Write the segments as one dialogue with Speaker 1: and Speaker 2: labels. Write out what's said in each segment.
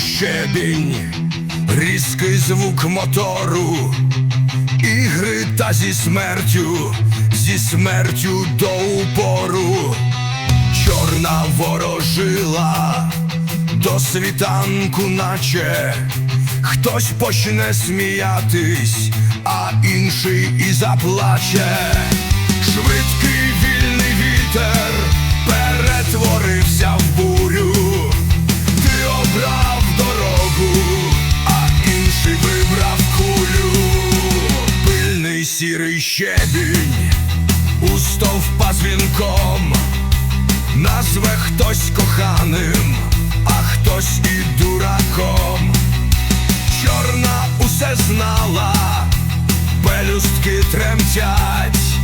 Speaker 1: щебінь, різкий звук мотору, ігри та зі смертю, зі смертю до упору, чорна ворожила. До світанку, наче. Хтось почне сміятись, а інший і заплаче. Швидкий щебінь у стовпа дзвінком назве хтось коханим, а хтось і дураком. Чорна усе знала, пелюстки тремтять,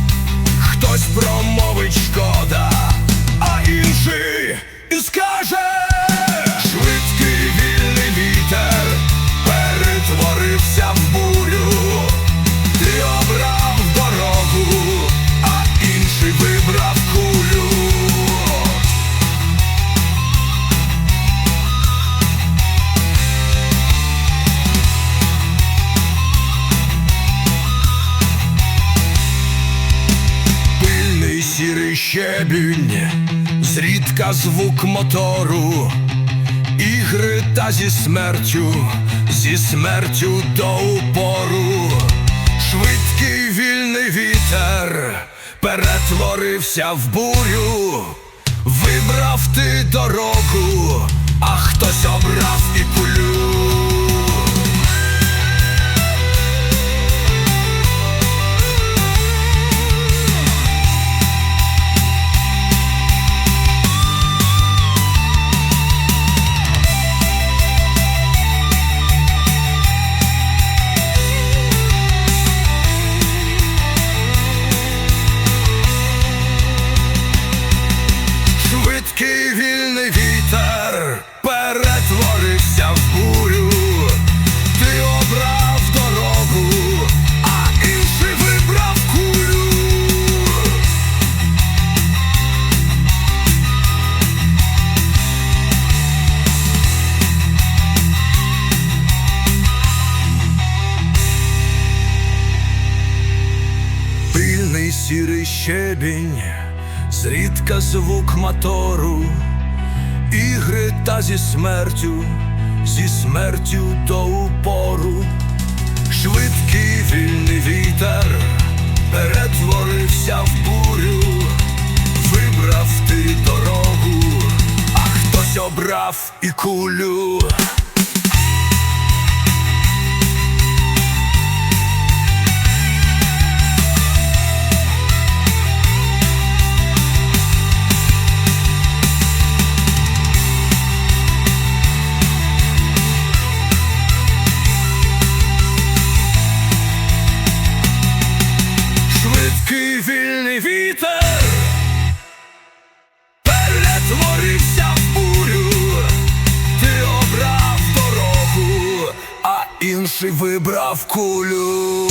Speaker 1: хтось промовить щебінь, зрідка звук мотору, ігри та зі смертю, зі смертю до упору, швидкий вільний вітер перетворився в бурю, вибрав ти дорогу, а хтось обрав і пулю. Сірий щебінь, зрідка звук мотору, ігри та зі смертю, зі смертю до упору, швидкий вільний вітер перетворився в бурю, вибрав ти дорогу, а хтось обрав і кулю. Вітер перетворився в бурю, ти обрав дорогу, а інший вибрав кулю.